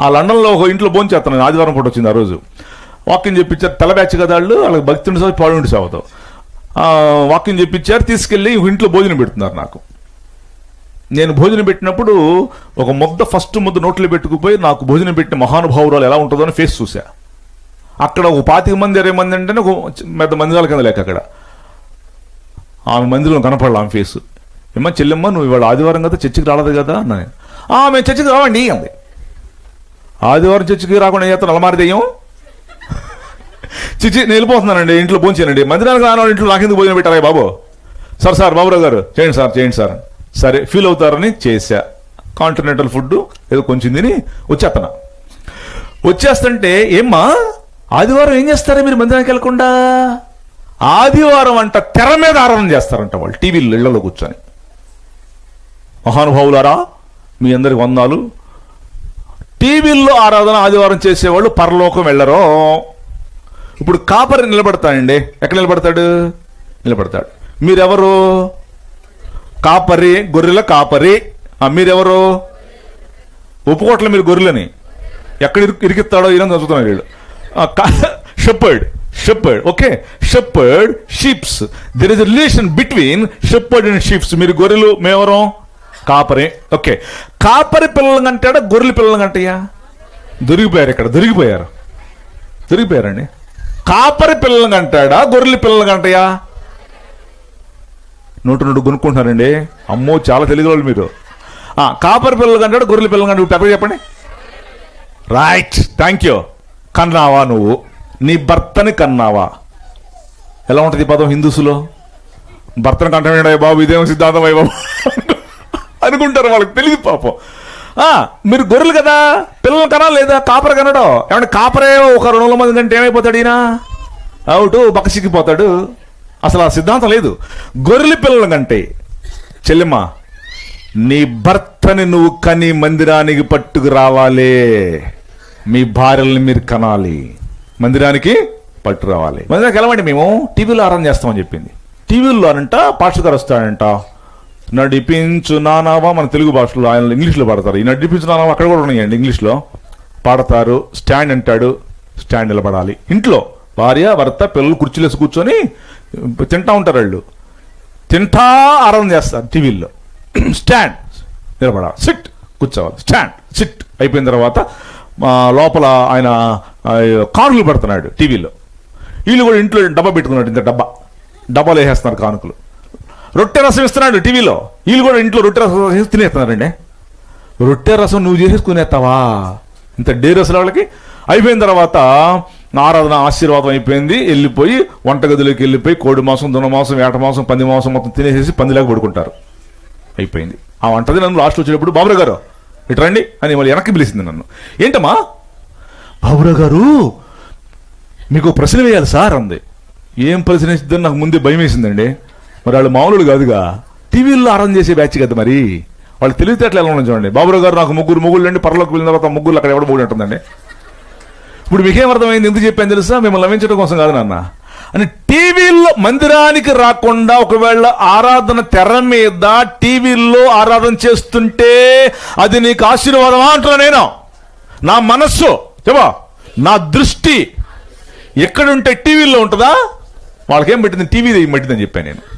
ఆ లండన్లో ఒక ఇంట్లో భోజనం చేస్తున్నాను ఆదివారం పూట వచ్చింది ఆ రోజు. వాకింగ్ చెప్పించారు తల బ్యాచ్ కదా వాళ్ళు వాళ్ళకి భక్తి ఉండి సాగు పాడు ఉండి సాగుతాం వాకింగ్ చెప్పించారు తీసుకెళ్ళి ఒక ఇంట్లో భోజనం పెడుతున్నారు నాకు. నేను భోజనం పెట్టినప్పుడు ఒక ముద్ద ఫస్ట్ ముద్ద నోట్లో పెట్టుకుపోయి నాకు భోజనం పెట్టిన మహానుభావురాలు ఎలా ఉంటుందో అని ఫేస్ చూసా అక్కడ ఒక పాతిక మంది ఇరవై మంది అంటేనే ఒక పెద్ద మందిరాల కింద లేక అక్కడ. ఆమె మందిరం కనపడాలి ఆమె ఫేస్. ఏమ్మా చెల్లెమ్మ నువ్వు ఇవాళ ఆదివారం కదా చర్చికి రాలేదు కదా అన్నా నేను. ఆ చర్చికి రావండి అంది. ఆదివారం చర్చికి రాకుండా ఏం చేస్తాను అలమారి దెయ్యం? చిచ్చి నేను వెళ్ళిపోతున్నానండి ఇంట్లో భోంచేనండి మందిరానికి రాను ఇంట్లో నాకెందుకు భోజనం పెట్టారా బాబు? సార్ సార్ బాబురావు గారు చేయండి సార్ చేయండి సార్. సరే ఫీల్ అవుతారని చేశా. కాంటినెంటల్ ఫుడ్ ఏదో కొంచెం తిని వచ్చేస్తున్నా వచ్చేస్తుంటే ఏమ్మా ఆదివారం ఏం చేస్తారా మీరు మందిరానికి వెళ్ళకుండా? ఆదివారం అంట తెర మీద ఆరాధన చేస్తారంట వాళ్ళు టీవీలో ఇళ్ళలో కూర్చొని. మహానుభావులారా మీ అందరికి వందాలు టీవీల్లో ఆరాధన ఆదివారం చేసేవాళ్ళు పరలోకం వెళ్ళరు. ఇప్పుడు కాపరి నిలబడతాడండి. ఎక్కడ నిలబడతాడు? నిలబడతాడు. మీరెవరు? కాపరి గొర్రెల కాపరి. మీరెవరు? ఒప్పుకోట్ల మీరు గొర్రెలని. ఎక్కడ ఇరికిస్తాడో ఈయన చదువుతున్నారు వీళ్ళు. Shepherd shepherd okay shepherd sheeps there is relation between shepherd and sheeps మీరు గొర్రెలు మేవరం కాపరి. ఓకే. కాపరి పిల్లలు అంటాడా గొర్రెల పిల్లలు అంటయ్యా దొరికిపోయారు ఇక్కడ దొరికిపోయారు. దొరికిపోయారండి. కాపరి పిల్లలు అంటాడా గొర్రెల పిల్లలు అంటయ్యా నూట నూట కొనుక్కుంటున్నారండి అమ్మో చాలా తెలియదు వాళ్ళు మీరు. ఆ, కాపరి పిల్లలు కంటాడు గొర్రెల పిల్లలు కంటే పెప్ప చెప్పండి. రైట్ థ్యాంక్ యూ కన్నావా నువ్వు? నీ భర్తని కన్నావా? ఎలా ఉంటుంది పదం హిందూసులో? భర్తను కంటమేడా బాబు? ఇదేమో సిద్ధాంతం అయ్య బాబు? అనుకుంటారు వాళ్ళకి తెలియదు పాపం. మీరు గొర్రెలు కదా? పిల్లలు కనా లేదా? కాపర కనడం? ఏమంటే కాపరే ఒక రెండు వందల మంది కంటే ఏమైపోతాడు ఈయన? అవుటు బక్కసిక్కిపోతాడు అసలు ఆ సిద్ధాంతం లేదు. గొర్రెల పిల్లల కంటే. చెల్లెమ్మ నీ భర్తని నువ్వు కని మందిరానికి పట్టుకు రావాలి. మీ భార్యల్ని మీరు కనాలి. మందిరానికి పట్టు రావాలి. మందిరానికి వెళ్ళమండి మేము. టీవీలో అరెంజ్ చేస్తామని చెప్పింది. టీవీలో అనంట పాస్టర్ గారు వస్తాడంట నడిపించు నానావా మన తెలుగు భాషలో ఆయన ఇంగ్లీష్లో పాడతారు. ఈ నడిపించు నానావా అక్కడ కూడా ఉన్నాయండి ఇంగ్లీష్లో. పాడతారు స్టాండ్ అంటాడు స్టాండ్ నిలబడాలి. ఇంట్లో భార్య భర్త పిల్లలు కుర్చీలేసి కూర్చొని తింటా ఉంటారు వాళ్ళు. తింటా ఆరాధన చేస్తారు టీవీల్లో. స్టాండ్ నిలబడాలి. సిట్ కూర్చోవాలి. స్టాండ్ సిట్ అయిపోయిన తర్వాత లోపల ఆయన కానుకలు పడుతున్నాడు టీవీలో. వీళ్ళు కూడా ఇంట్లో డబ్బా పెట్టుకున్నాడు ఇంత డబ్బా. డబ్బాలు వేసేస్తున్నారు కానుకలు. రొట్టె రసం ఇస్తున్నాడు టీవీలో. వీళ్ళు కూడా ఇంట్లో రొట్టె రసం చేసి తినేస్తున్నారండి. రొట్టె రసం నువ్వు చేసేసుకునేస్తావా ఇంత డేర్ అసలు వాళ్ళకి. అయిపోయిన తర్వాత ఆరాధన ఆశీర్వాదం అయిపోయింది. వెళ్ళిపోయి వంటగదిలోకి వెళ్ళిపోయి కోడి మాంసం దున్న మాంసం వేట మాంసం పంది మాంసం మొత్తం తినేసేసి పందిలాగా పడుకుంటారు. అయిపోయింది. ఆ వంటది నన్ను లాస్ట్ వచ్చేటప్పుడు బాబురా గారు ఇటు రండి అని మళ్ళీ వెనక్కి పిలిచింది నన్ను. ఏంటమ్మా? బాబురా గారు మీకు ప్రశ్న వేయాలి సార్ అంది. ఏం ప్రశ్న వేసిద్దని నాకు ముందే భయం వేసిందండి. మరి వాళ్ళు మామూలు కాదుగా. టీవీల్లో ఆరం చేసే బ్యాచ్ కదా మరి. వాళ్ళు తెలివితేటలు ఎలా ఉన్నాయి చూడండి. బాబురావు గారు నాకు ముగ్గురు ముగ్గురు అండి పరలోకి వెళ్ళిన తర్వాత ముగ్గురు అక్కడ ఎవడ మూడు ఉంటుందండి. ఇప్పుడు మీకేం అర్థమైంది? ఎందుకు చెప్పాను తెలుసా? మిమ్మల్ని లభించడం కోసం కాదు నాన్న. అని టీవీల్లో మందిరానికి రాకుండా ఒకవేళ ఆరాధన తెర మీద టీవీల్లో ఆరాధన చేస్తుంటే అది నీకు ఆశీర్వాదమా అంటున్నా నేను. నా మనస్సు చెప్పా నా దృష్టి ఎక్కడుంటే టీవీల్లో ఉంటుందా? వాళ్ళకేం పెట్టింది? టీవీ పెట్టిందని చెప్పాను నేను.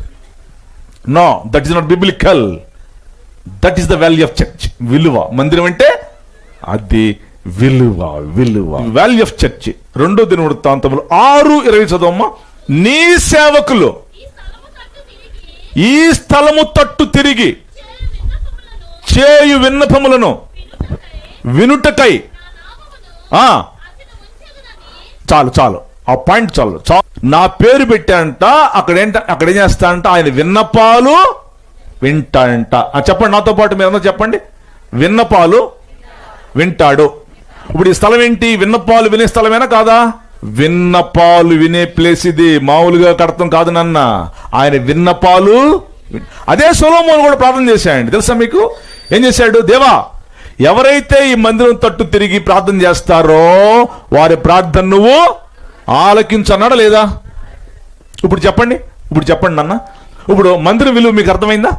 No that is not biblical that is the value of church విలువ. మందిరం అంటే అది విలువ విలువ. వాల్యూ ఆఫ్ చర్చ్ రెండో దిన వృత్తాంతములు ఆరు ఇరవై చదవమ్మ. నీ సేవకులు ఈ స్థలము తట్టు తిరిగి చేయు విన్నపములను వినుటకై. చాలు చాలు. ఆ పాయింట్ చాలు. చాలు నా పేరు పెట్టాంట అక్కడ ఏంట అక్కడ ఏం చేస్తాడంట ఆయన విన్నపాలు వింటాడంట. చెప్పండి నాతో పాటు మీరందరూ చెప్పండి. విన్నపాలు వింటాడు. ఇప్పుడు ఈ స్థలం ఏంటి? విన్నపాలు వినే స్థలమేనా కాదా? విన్నపాలు వినే ప్లేస్ ఇది. మామూలుగా కడతాం కాదు నాన్న. ఆయన విన్నపాలు అదే సొలోమోను కూడా ప్రార్థన చేశాడండి. తెలుసా మీకు? ఏం చేశాడు? దేవా ఎవరైతే ఈ మందిరం తట్టు తిరిగి ప్రార్థన చేస్తారో వారి ప్రార్థన నువ్వు ఆలకించన్నాడా లేదా? ఇప్పుడు చెప్పండి ఇప్పుడు చెప్పండి నాన్న. ఇప్పుడు మందిరం విలువ మీకు అర్థమైందా?